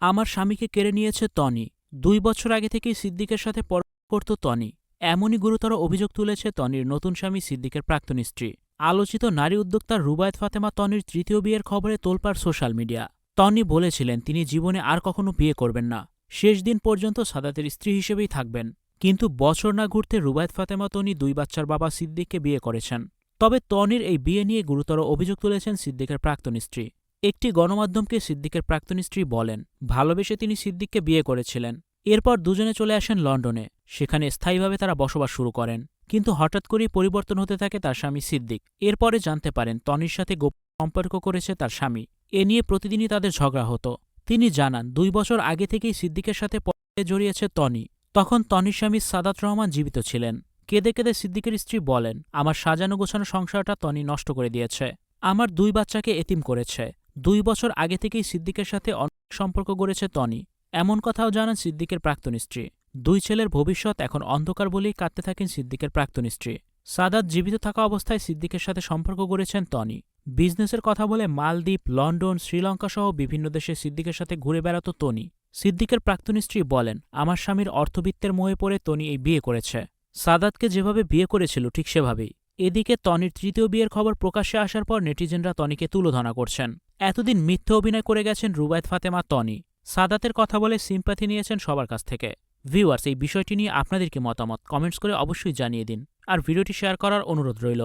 আমার স্বামীকে কেড়ে নিয়েছে তনি। দুই বছর আগে থেকেই সিদ্দিকের সাথে পর করত তনি। এমনই গুরুতর অভিযোগ তুলেছে তনির নতুন স্বামী সিদ্দিকের প্রাক্তন স্ত্রী। আলোচিত নারী উদ্যোক্তা রুবায়ত ফাতেমা তনির তৃতীয় বিয়ের খবরে তোলপার সোশ্যাল মিডিয়া। তনি বলেছিলেন, তিনি জীবনে আর কখনো বিয়ে করবেন না। শেষ দিন পর্যন্ত সাদাতের স্ত্রী হিসেবেই থাকবেন। কিন্তু বছর না ঘুরতে রুবায়ত ফাতেমা তনি দুই বাচ্চার বাবা সিদ্দিককে বিয়ে করেছেন। তবে তনির এই বিয়ে নিয়ে গুরুতর অভিযোগ তুলেছেন সিদ্দিকের প্রাক্তন স্ত্রী। একটি গণমাধ্যমকে সিদ্দিকের প্রাক্তন স্ত্রী বলেন, ভালোবেসে তিনি সিদ্দিককে বিয়ে করেছিলেন। এরপর দুজনে চলে আসেন লন্ডনে। সেখানে স্থায়ীভাবে তারা বসবাস শুরু করেন। কিন্তু হঠাৎ করেই পরিবর্তন হতে থাকে তার স্বামী সিদ্দিক। এরপরে জানতে পারেন, তনির সাথে গোপন সম্পর্ক করেছে তার স্বামী। এ নিয়ে প্রতিদিনই তাদের ঝগড়া হতো। তিনি জানান, দুই বছর আগে থেকেই সিদ্দিকের সাথে জড়িয়েছে তনি। তখন তনির স্বামী সাদাত রহমান জীবিত ছিলেন। কেঁদে কেঁদে সিদ্দিকের স্ত্রী বলেন, আমার সাজানো গোছানো সংসারটা তনি নষ্ট করে দিয়েছে। আমার দুই বাচ্চাকে এতিম করেছে। দুই বছর আগে থেকেই সিদ্দিকের সাথে অনেক সম্পর্ক গড়েছে তনি এমন কথাও জানান সিদ্দিকের প্রাক্তন স্ত্রী। দুই ছেলের ভবিষ্যৎ এখন অন্ধকার বলেই কাটতে থাকেন সিদ্দিকের প্রাক্তন স্ত্রী। সাদাত জীবিত থাকা অবস্থায় সিদ্দিকের সাথে সম্পর্ক গড়েছেন তনি বিজনেসের কথা বলে মালদ্বীপ, লন্ডন শ্রীলঙ্কা সহ বিভিন্ন দেশে সিদ্দিকের সাথে ঘুরে বেড়াত তনি সিদ্দিকের প্রাক্তন স্ত্রী বলেন, আমার স্বামীর অর্থবিত্তের মোহে পড়ে তনি এই বিয়ে করেছে। সাদাতকে যেভাবে বিয়ে করেছিল ঠিক সেভাবেই। এদিকে তনির তৃতীয় বিয়ের খবর প্রকাশ্যে আসার পর নেটিজেনরা তনিকে তুলোধনা করছেন। এতদিন মিথ্যে অভিনয় করে গেছেন রুবায়ত ফাতেমা, তনি। সাদাতের কথা বলে সিম্প্যাথি নিয়েছেন সবার কাছ থেকে। ভিউয়ার্স এই বিষয়টি নিয়ে আপনাদের কি মতামত? কমেন্টস করে অবশ্যই জানিয়ে দিন। আর ভিডিওটি শেয়ার করার অনুরোধ রইল।